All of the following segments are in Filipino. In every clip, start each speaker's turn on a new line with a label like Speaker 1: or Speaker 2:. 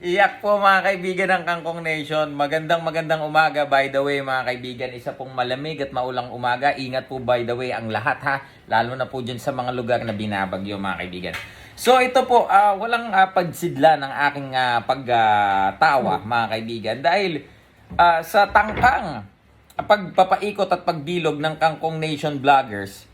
Speaker 1: Iyak po mga kaibigan ng Kangkong Nation. Magandang magandang umaga by the way mga kaibigan. Isa pong malamig at maulang umaga. Ingat po by the way ang lahat ha. Lalo na po dyan sa mga lugar na binabagyo mga kaibigan. So ito po, ah, walang ah, pagsidla ng aking ah, pagtawa mga kaibigan. Dahil ah, sa tangkang pagpapaikot at pagbilog ng Kangkong Nation vloggers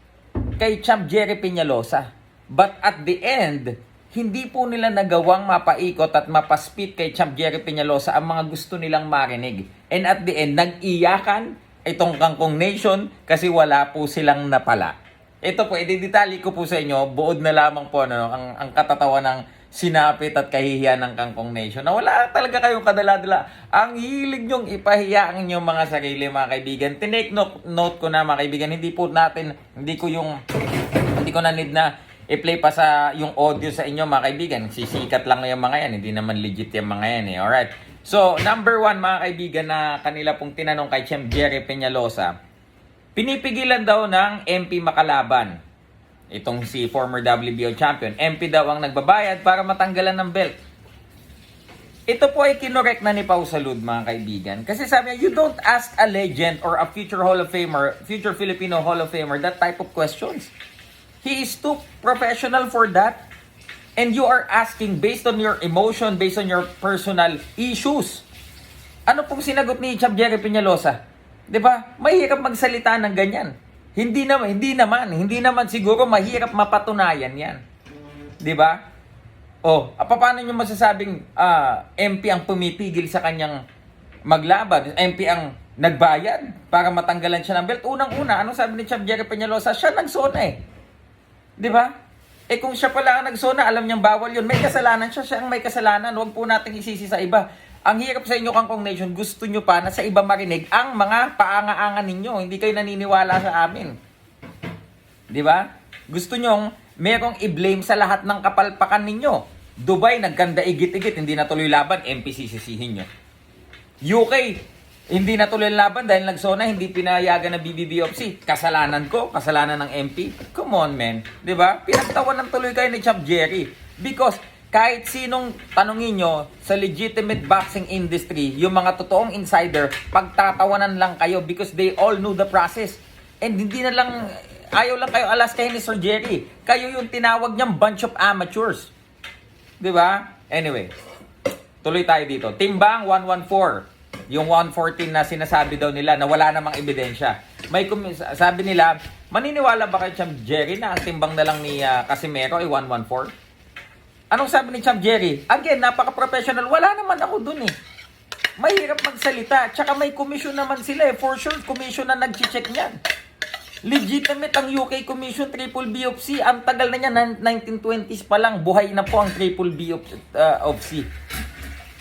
Speaker 1: kay Champ Jerry Peñalosa. But at the end, hindi po nila nagawang mapaikot at mapaspit kay Champ Jerry Peñalosa ang mga gusto nilang marinig. And at the end, nag-iyakan itong Kangkong Nation kasi wala po silang napala. Ito po, ididetali ko po sa inyo, buod na lamang po ano, ang, ang katatawa ng sinapit at kahihiyan ng Kangkong Nation na wala talaga kayong kadala-dala. Ang hilig nyong ipahiya ang inyong mga sarili mga kaibigan. Tinake note, note ko na mga kaibigan, hindi po natin, hindi ko yung, hindi ko na need na i-play pa sa yung audio sa inyo mga kaibigan. Sisikat lang yung mga yan, hindi naman legit yung mga yan eh. Alright. So, number one mga kaibigan na kanila pong tinanong kay Champ Jerry Peñalosa, pinipigilan daw ng MP makalaban. Itong si former WBO champion. MP daw ang nagbabayad para matanggalan ng belt. Ito po ay kinorek na ni Pau Salud, mga kaibigan. Kasi sabi niya, you don't ask a legend or a future Hall of Famer, future Filipino Hall of Famer, that type of questions. He is too professional for that. And you are asking based on your emotion, based on your personal issues. Ano pong sinagot ni Champ Jerry Peñalosa? 'Di ba? Mahirap magsalita ng ganyan. Hindi naman, hindi naman, hindi naman siguro mahirap mapatunayan 'yan. 'Di ba? Oh, ah, paano niyo masasabing ah, MP ang pumipigil sa kanyang maglaban? MP ang nagbayad para matanggalan siya ng belt. Unang-una, ano sabi ni Champ Jerry Peñalosa? Siya nagsona eh. 'Di ba? Eh kung siya pala ang nagsona, alam niyang bawal yun. May kasalanan siya, siya ang may kasalanan. Huwag po natin isisi sa iba. Ang hirap sa inyo, Kangkong Nation, gusto nyo pa na sa iba marinig ang mga paanga-angan ninyo. Hindi kayo naniniwala sa amin. Di ba? Gusto nyong merong i-blame sa lahat ng kapalpakan ninyo. Dubai, nagkanda igit-igit, hindi natuloy laban, MP sisisihin nyo. UK, hindi natuloy ang laban dahil nagsona, hindi pinayagan ng BBBOFC. Kasalanan ko, kasalanan ng MP. Come on, man. ba? Pinagtawan ng tuloy kayo ni Champ Jerry. Because kahit sinong tanongin nyo sa legitimate boxing industry, yung mga totoong insider, pagtatawanan lang kayo because they all know the process. And hindi na lang, ayaw lang kayo alaskahin ni Sir Jerry. Kayo yung tinawag niyang bunch of amateurs. ba? Anyway, tuloy tayo dito. Timbang 114 yung 114 na sinasabi daw nila na wala namang ebidensya. May sabi nila, maniniwala ba kay Champ Jerry na ang timbang na lang ni ah, Casimero ay 114? Anong sabi ni Champ Jerry? Again, napaka-professional. Wala naman ako dun eh. Mahirap magsalita. Tsaka may commission naman sila eh. For sure, commission na nag-check niyan. Legitimate ang UK Commission Triple B of C. Ang tagal na niya, nan- 1920s pa lang. Buhay na po ang Triple B uh, of C.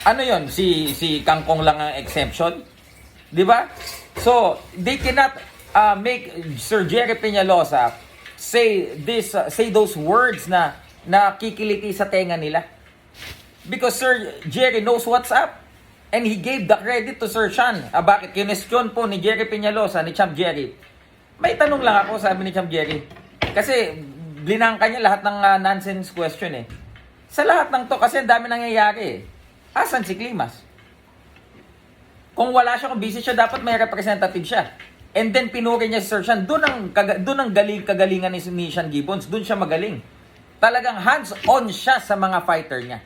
Speaker 1: Ano yon Si si Kangkong lang ang exception? 'Di ba? So, they cannot uh, make Sir Jerry Peñalosa say this uh, say those words na nakikiliti sa tenga nila. Because Sir Jerry knows what's up. And he gave the credit to Sir Sean. Ah, bakit? Kinestyon po ni Jerry Peñalosa, ni Champ Jerry. May tanong lang ako, sabi ni Champ Jerry. Kasi, blinangka niya lahat ng ah, nonsense question eh. Sa lahat ng to, kasi ang dami nangyayari eh. Asan si Klimas? Kung wala siya, kung busy siya, dapat may representative siya. And then pinuri niya si Sir Sean. Doon ang, doon ang galing, kagalingan ni, ni Sean Gibbons. Doon siya magaling. Talagang hands-on siya sa mga fighter niya.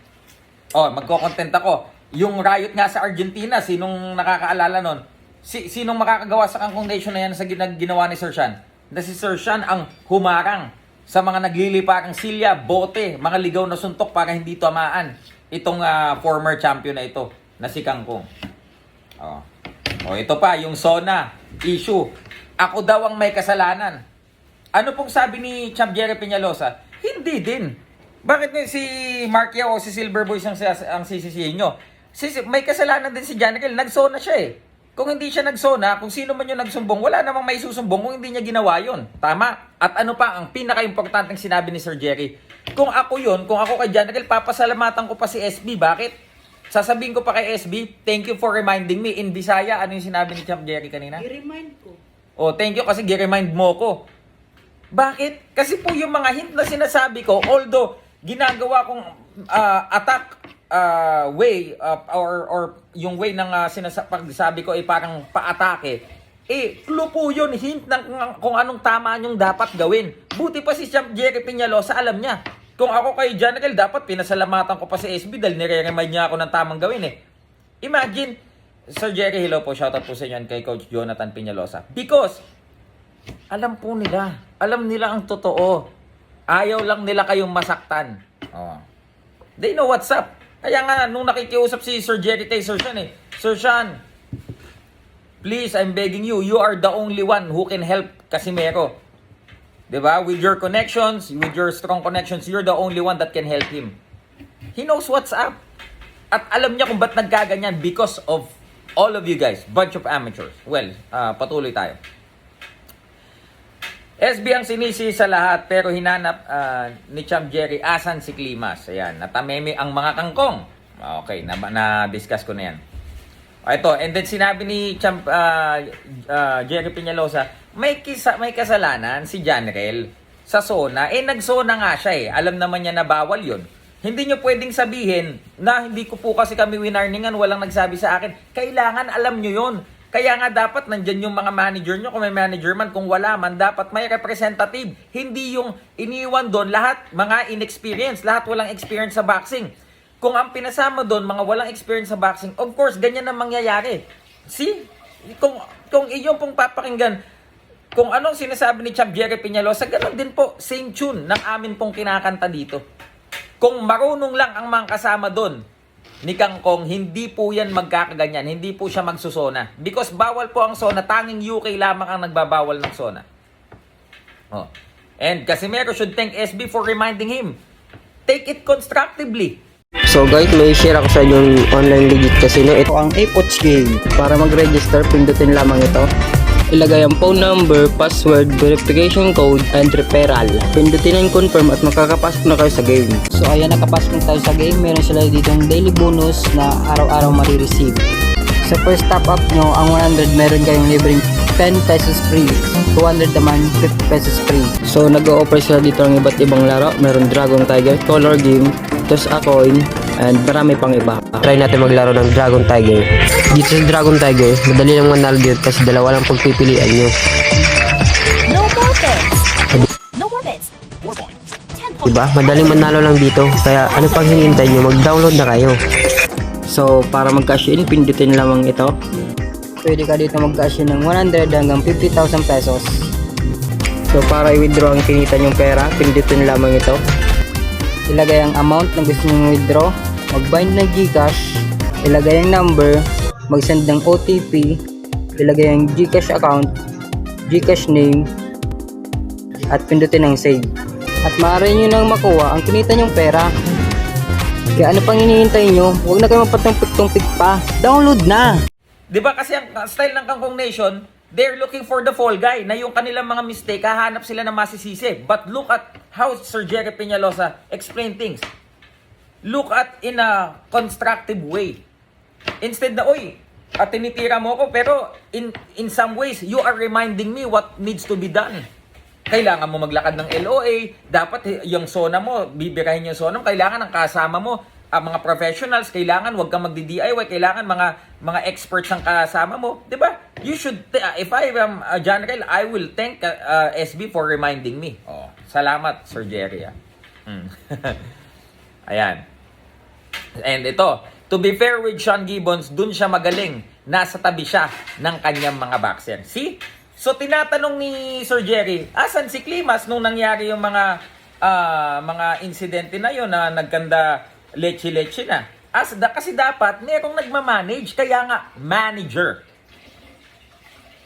Speaker 1: Oh, magko-content ako. Yung riot nga sa Argentina, sinong nakakaalala nun? Si, sinong makakagawa sa Kangkong Nation na yan sa gina- ginawa ni Sir Sean? Na si Sir Sean ang humarang sa mga naglilipakang silya, bote, mga ligaw na suntok para hindi tamaan itong ah, former champion na ito, na si Kangkong. Oh. oh, ito pa, yung SONA issue. Ako daw ang may kasalanan. Ano pong sabi ni Champ Jerry Peñalosa? Hindi din. Bakit ni si Mark o si Silver Boys ang, ang sisisihin nyo? Si, may kasalanan din si Janikel. Nagsona siya eh. Kung hindi siya nagsona, kung sino man yung nagsumbong, wala namang may susumbong kung hindi niya ginawa yon. Tama? At ano pa ang pinaka-importanteng sinabi ni Sir Jerry? Kung ako yon, kung ako kay Janikel, papasalamatan ko pa si SB. Bakit? Sasabihin ko pa kay SB, thank you for reminding me. In Bisaya, ano yung sinabi ni Champ Jerry kanina?
Speaker 2: I-remind ko.
Speaker 1: Oh, thank you kasi gi-remind mo ko. Bakit? Kasi po yung mga hint na sinasabi ko, although ginagawa kong uh, attack uh, way uh, or or yung way ng uh, sinasabi ko ay parang paatake, eh, clue po yun, hint ng kung anong tama yung dapat gawin. Buti pa si Champ Jerry Peñalosa, alam niya. Kung ako kay General, dapat pinasalamatan ko pa si SB dahil nire-remind niya ako ng tamang gawin eh. Imagine, Sir Jerry, hello po, shoutout po sa inyo kay Coach Jonathan Peñalosa. Because, alam po nila, alam nila ang totoo. Ayaw lang nila kayong masaktan. Oh. They know what's up. Kaya nga, nung nakikiusap si Sir Jerry kay Sir Sean eh, Sir Sean, please, I'm begging you, you are the only one who can help Casimero. ba? With your connections, with your strong connections, you're the only one that can help him. He knows what's up. At alam niya kung ba't nagkaganyan because of all of you guys, bunch of amateurs. Well, ah, patuloy tayo. SB ang sinisi sa lahat pero hinanap ah, ni Champ Jerry asan si Klimas. Ayan, natameme ang mga kangkong. Okay, na, na-discuss ko na yan. Ah, Ito, and then sinabi ni Champ ah, ah, Jerry Peñalosa, may kisa, may kasalanan si Janrel sa zona. Eh nagsona nga siya eh. Alam naman niya na bawal 'yon. Hindi niyo pwedeng sabihin na hindi ko po kasi kami winarningan, walang nagsabi sa akin. Kailangan alam niyo 'yon. Kaya nga dapat nandyan yung mga manager nyo, kung may manager man, kung wala man, dapat may representative. Hindi yung iniwan doon, lahat mga inexperience, lahat walang experience sa boxing. Kung ang pinasama doon, mga walang experience sa boxing, of course, ganyan ang mangyayari. See? Kung, kung iyon pong papakinggan, kung anong sinasabi ni Champ Jerry Peñalosa, ganun din po, same tune ng amin pong kinakanta dito. Kung marunong lang ang mga kasama doon, ni Kangkong, hindi po yan magkakaganyan, hindi po siya magsusona. Because bawal po ang sona, tanging UK lamang ang nagbabawal ng sona. Oh. And Casimero should thank SB for reminding him. Take it constructively.
Speaker 2: So guys, may share ako sa inyo yung online legit casino. Ito ang Apoch Game. Para mag-register, pindutin lamang ito. Ilagay ang phone number, password, verification code, and referral. Pindutin ang confirm at makakapasok na kayo sa game. So ayan, nakapasok na tayo sa game. Meron sila dito yung daily bonus na araw-araw marireceive. Sa first top up nyo, ang 100 meron kayong libreng 10 pesos free. 200 naman, 50 pesos free. So nag-o-offer sila dito ng iba't ibang laro. Meron Dragon Tiger, Color Game, Toss a Coin, and marami pang iba. Try natin maglaro ng Dragon Tiger. Dito sa Dragon Tiger, madali lang manalo dito kasi dalawa lang pagpipilian nyo.
Speaker 3: No bets. No points.
Speaker 2: Diba? Madaling manalo lang dito. Kaya ano pang hinihintay nyo, mag-download na kayo. So, para mag-cash in, pindutin lamang ito. Pwede ka dito mag-cash in ng 100 hanggang 50,000 pesos. So, para i-withdraw ang kinita nyong pera, pindutin lamang ito. Ilagay ang amount na gusto nyong withdraw. Mag-bind ng Gcash. Ilagay ang number. Mag-send ng OTP. Ilagay ang Gcash account. Gcash name. At pindutin ang save at maaari nyo nang makuha ang kinita nyong pera. Kaya ano pang hinihintay nyo? Huwag na kayo mapatumpik-tumpik pa. Download na!
Speaker 1: Di ba kasi ang style ng Kangkong Nation, they're looking for the fall guy na yung kanilang mga mistake, hahanap sila ng masisisi. But look at how Sir Jerry Peñalosa explain things. Look at in a constructive way. Instead na, oy, at tinitira mo ko, pero in, in some ways, you are reminding me what needs to be done. Kailangan mo maglakad ng LOA, dapat yung zona mo, bibirahin yung zona mo, kailangan ang kasama mo, ang mga professionals, kailangan wag kang magdi-DIY, kailangan mga mga experts ang kasama mo, 'di ba? You should uh, if I am a general, I will thank uh, uh, SB for reminding me. Oh, salamat Sir Jerry. ah. Mm. Ayan. And ito, to be fair with Sean Gibbons, dun siya magaling. Nasa tabi siya ng kanyang mga boxer. See? So tinatanong ni Sir Jerry, asan si Klimas nung nangyari yung mga ah, mga insidente na yon na nagkanda leche-leche na? As, da, kasi dapat merong nagmamanage, kaya nga manager.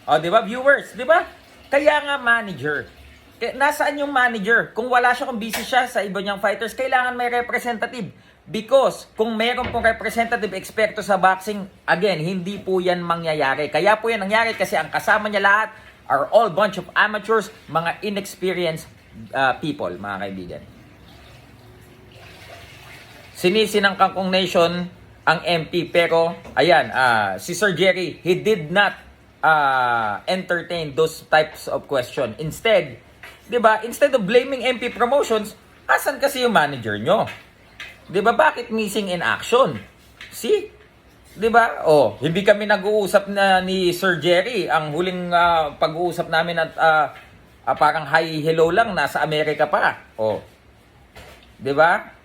Speaker 1: O, di ba, viewers? Di ba? Kaya nga manager. Kaya, nasaan yung manager? Kung wala siya, kung busy siya sa iba niyang fighters, kailangan may representative. Because kung meron pong representative eksperto sa boxing, again, hindi po yan mangyayari. Kaya po yan nangyari kasi ang kasama niya lahat are all bunch of amateurs, mga inexperienced uh, people, mga kaibigan. Sinisi ng Kangkong Nation ang MP pero ayan, ah, si Sir Jerry, he did not ah, entertain those types of question. Instead, 'di ba? Instead of blaming MP Promotions, asan kasi yung manager nyo? 'Di ba? Bakit missing in action? See? 'Di ba? Oh, hindi kami nag-uusap na ni Sir Jerry. Ang huling ah, pag-uusap namin at ah, ah, parang hi hello lang nasa Amerika pa. Oh. 'Di ba?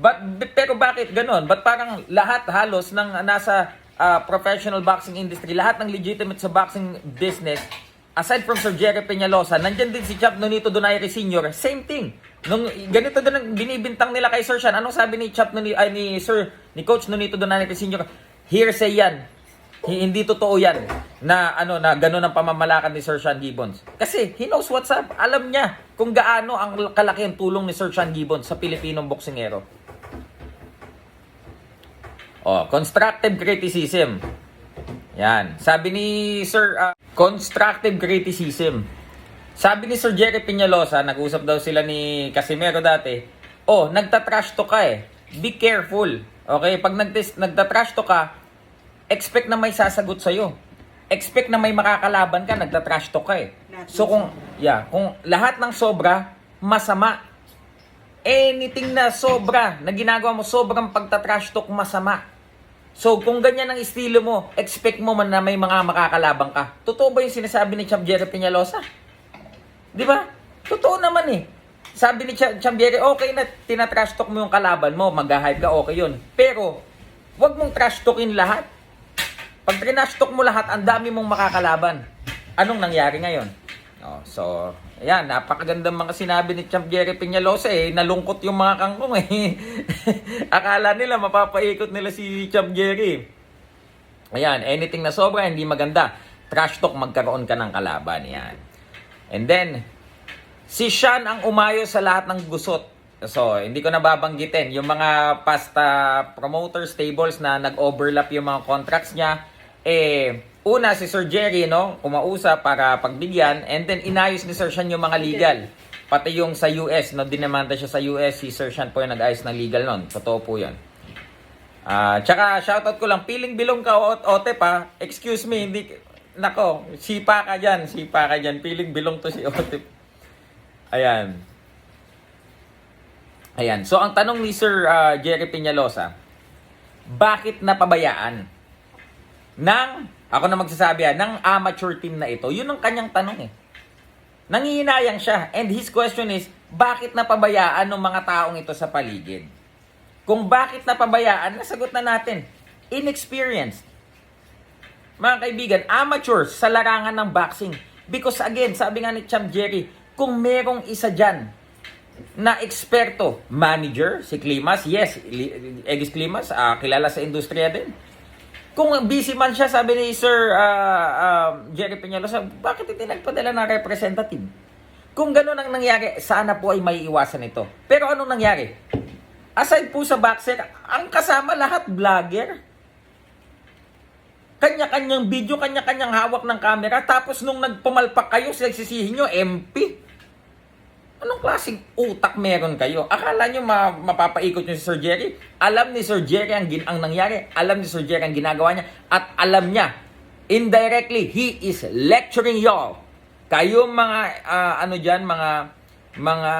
Speaker 1: But, pero bakit ganon? But parang lahat halos ng nasa ah, professional boxing industry, lahat ng legitimate sa boxing business, aside from Sir Jerry Peñalosa, nandyan din si Chap Nonito Donaire Sr., same thing. Nung ganito din ang binibintang nila kay Sir Sean, anong sabi ni Chap Noni, ay, ni Sir, ni Coach Nonito Donaire Sr., hearsay yan. Hi- Hindi totoo yan na ano na gano'n ang pamamalakad ni Sir Sean Gibbons. Kasi he knows what's up. Alam niya kung gaano ang kalaki ang tulong ni Sir Sean Gibbons sa Pilipinong boksingero. Oh, constructive criticism. Yan. Sabi ni Sir, ah, constructive criticism. Sabi ni Sir Jerry Peñalosa, nag-usap daw sila ni Casimero dati, oh, nagtatrash to ka eh. Be careful. Okay? Pag nagtis- nagtatrash to ka, expect na may sasagot sa'yo. Expect na may makakalaban ka, nagtatrash to ka eh. So kung, yeah, kung lahat ng sobra, masama. Anything na sobra, na ginagawa mo, sobrang pagtatrash talk, masama. So, kung ganyan ang estilo mo, expect mo man na may mga makakalabang ka. Totoo ba yung sinasabi ni Champ Jerry Peñalosa? Di ba? Totoo naman eh. Sabi ni Champ Jerry, okay na tinatrash talk mo yung kalaban mo, mag-hype ka, okay yun. Pero, wag mong trash talkin lahat. Pag trinash talk mo lahat, ang dami mong makakalaban. Anong nangyari ngayon? Oh, so, ayan, napakagandang mga sinabi ni Champ Jerry Peñalosa eh. Nalungkot yung mga kangkong eh. Akala nila mapapaikot nila si Champ Jerry. Ayan, anything na sobra, hindi maganda. Trash talk, magkaroon ka ng kalaban. Yan. And then, si Sean ang umayo sa lahat ng gusot. So, hindi ko nababanggitin. Yung mga past ah, promoters, tables na nag-overlap yung mga contracts niya, eh, una si Sir Jerry, no, kumausap para pagbigyan, and then inayos ni Sir Sean yung mga legal. Pati yung sa US, no, dinamanda siya sa US, si Sir Sean po yung nag-ayos ng legal nun. Totoo po yan. Ah, tsaka shoutout ko lang, piling bilong ka o ote pa. Excuse me, hindi nako, sipa ka diyan, sipa ka diyan. Piling bilong to si Ote. Ayan. Ayan. So ang tanong ni Sir ah, Jerry Peñalosa, bakit napabayaan ng ako na magsasabi ah, ng amateur team na ito? Yun ang kanyang tanong eh. Nangihinayang siya. And his question is, bakit napabayaan ng mga taong ito sa paligid? Kung bakit napabayaan, nasagot na natin. Inexperienced. Mga kaibigan, amateurs sa larangan ng boxing. Because again, sabi nga ni Champ Jerry, kung merong isa dyan na eksperto, manager, si Klimas, yes, Egis Klimas, ah, kilala sa industriya din. Kung busy man siya, sabi ni Sir ah, ah, Jerry Peñalosa, bakit hindi nagpadala ng representative? Kung gano'n ang nangyari, sana po ay may iwasan ito. Pero anong nangyari? Aside po sa boxer, ang kasama lahat vlogger. Kanya-kanyang video, kanya-kanyang hawak ng camera. Tapos nung nagpumalpak kayo, sisisihin nyo, MP. Anong klaseng utak meron kayo? Akala nyo ma- mapapaikot nyo si Sir Jerry? Alam ni Sir Jerry ang, gin- ang nangyari. Alam ni Sir Jerry ang ginagawa niya. At alam niya, indirectly, he is lecturing y'all. Kayo mga, ah, ano dyan, mga, mga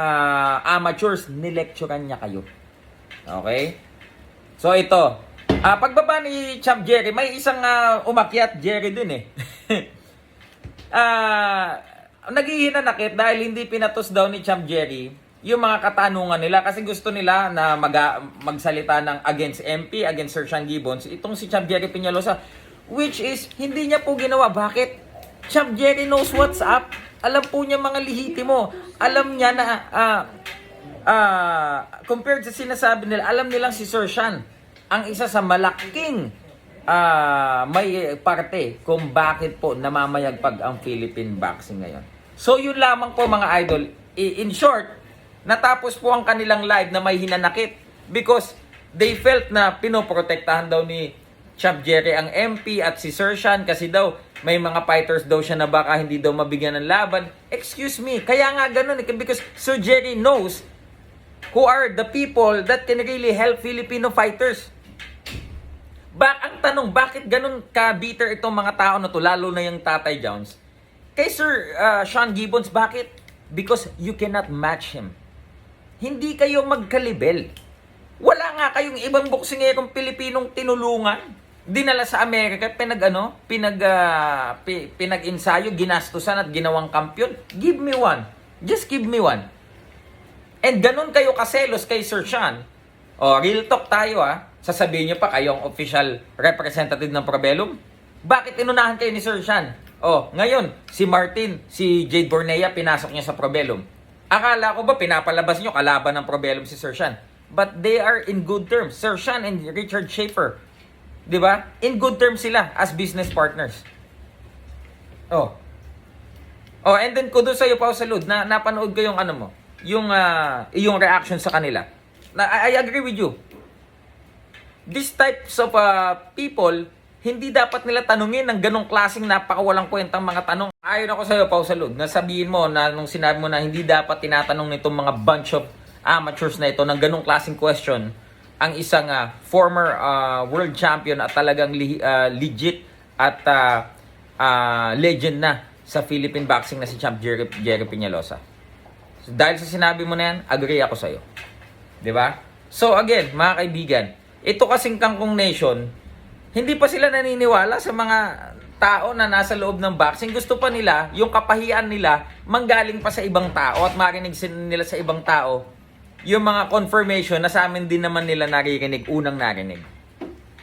Speaker 1: amateurs, nilecturean niya kayo. Okay? So ito, ah pagbaba ni Champ Jerry, may isang ah, umakyat Jerry din eh. Ah, naghihinanakit dahil hindi pinatos daw ni Champ Jerry yung mga katanungan nila kasi gusto nila na mag magsalita ng against MP, against Sir Sean Gibbons. Itong si Champ Jerry Peñalosa, which is hindi niya po ginawa. Bakit? Champ Jerry knows what's up. Alam po niya mga lihitimo. Alam niya na ah, ah, compared sa sinasabi nila, alam nilang si Sir Sean ang isa sa malaking ah, may parte kung bakit po namamayagpag ang Philippine boxing ngayon. So yun lamang po mga idol. In short, natapos po ang kanilang live na may hinanakit because they felt na pinoprotektahan daw ni Champ Jerry ang MP at si Sir Sean kasi daw may mga fighters daw siya na baka hindi daw mabigyan ng laban. Excuse me, kaya nga ganun eh, because Sir Jerry knows who are the people that can really help Filipino fighters. Bak ang tanong, bakit ganun ka-bitter itong mga tao na to, lalo na yung Tatay Jones? Kay Sir uh, Sean Gibbons, bakit? Because you cannot match him. hindi kayo magkalibel. Wala nga kayong ibang boksingerong Pilipinong tinulungan. Dinala sa Amerika, pinag ano, pinag, ah, pi- pinag-ensayo, ginastusan at ginawang kampiyon. Give me one. Just give me one. And ganun kayo kaselos kay Sir Sean. O, real talk tayo ah. Sasabihin niyo pa kayong official representative ng Probellum. Bakit inunahan kayo ni Sir Sean? O, ngayon, si Martin, si Jade Bornea, pinasok niya sa Probellum. Akala ko ba pinapalabas niyo kalaban ng Probellum si Sir Sean? But they are in good terms. Sir Sean and Richard Schaefer. 'Di ba? In good terms sila as business partners. Oh. Oh, and then kudo sa iyo pa salud na napanood ko yung ano mo, yung ah, yung reaction sa kanila. Na I, I agree with you. These types of ah, people, hindi dapat nila tanungin ng ganong klaseng napakawalang kwentang mga tanong. Ayon ako sa iyo, Pau Salud, na sabihin mo na nung sinabi mo na hindi dapat tinatanong nitong mga bunch of amateurs na ito ng ganong klaseng question ang isang ah, former ah, world champion at talagang ah, legit at ah, ah, legend na sa Philippine boxing na si Champ Jerry, Jerry Peñalosa. So, dahil sa sinabi mo na yan, agree ako sa'yo. ba? So again, mga kaibigan, ito kasing Kangkong Nation, hindi pa sila naniniwala sa mga tao na nasa loob ng boxing. Gusto pa nila, yung kapahian nila, manggaling pa sa ibang tao at marinig nila sa ibang tao yung mga confirmation na sa amin din naman nila naririnig, unang narinig.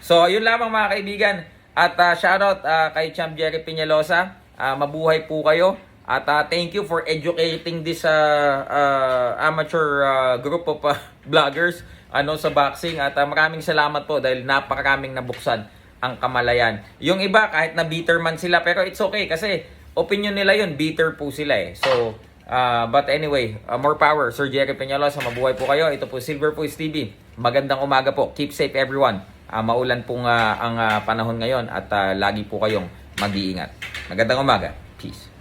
Speaker 1: So, yun lamang mga kaibigan. At uh, shoutout ah, kay Champ Jerry Peñalosa. Ah, mabuhay po kayo. At ah, thank you for educating this ah, ah, amateur ah, group of ah, vloggers ano sa boxing at ah, maraming salamat po dahil napakaraming nabuksan ang kamalayan. Yung iba kahit na bitter man sila pero it's okay kasi opinion nila yun, bitter po sila eh. So, ah, but anyway, ah, more power Sir Jerry Peñalosa, mabuhay po kayo. Ito po Silver Voice TV. Magandang umaga po. Keep safe everyone. Ah, maulan pong ah, ang ah, panahon ngayon at ah, lagi po kayong mag-iingat. Magandang umaga. Peace.